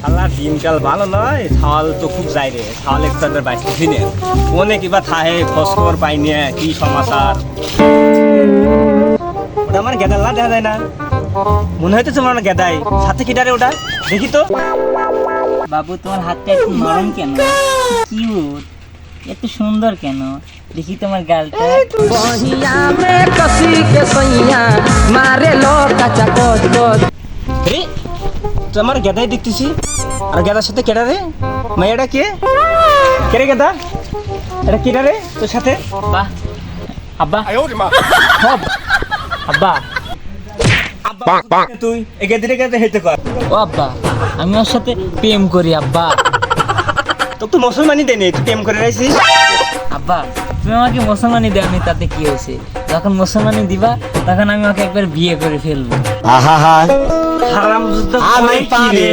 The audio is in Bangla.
শালা দিনকাল ভালো নয়? ছাওয়াল তো খুব যায় রে। ছাওয়াল একটাদের বাইসতেছি নে। কোনে কিবা থাহে খোঁজ খবর পাই নিয়ে কি সমাচার? ওটা আমার মানে গেদাল্লা দেখা যায় না। মনে হইতেছে মনে গেদাই। সাথে কি ডারে ওটা? দেখি তো। বাবু তোমার হাতটা একটু নরম কেন? কিউট এত সুন্দর কেন? দেখি তোমার গালটা। বহিয়া মে কসি কে তো আমার গেদাই দেখতেছি। আর গেদার সাথে কেডা রে? মাইয়াটা কে কে? রে গেদা এটা কেডা রে তোর সাথে? বাহ আব্বা। আব্বা। আব্বা তুই এগে দিলে গেতে হেতে কর। ও আব্বা আমি ওর সাথে প্রেম করি আব্বা। তোকে তো মুসলমানই দেয়নি তুই প্রেম করে রাইছিস। আব্বা তুমি আমাকে মুসলমানি দেওনি তাতে কি হয়েছে? যখন মুসলমানি দিবা তখন আমি ওকে একবার বিয়ে করে ফেলব। হারাম হা আমি কি রে?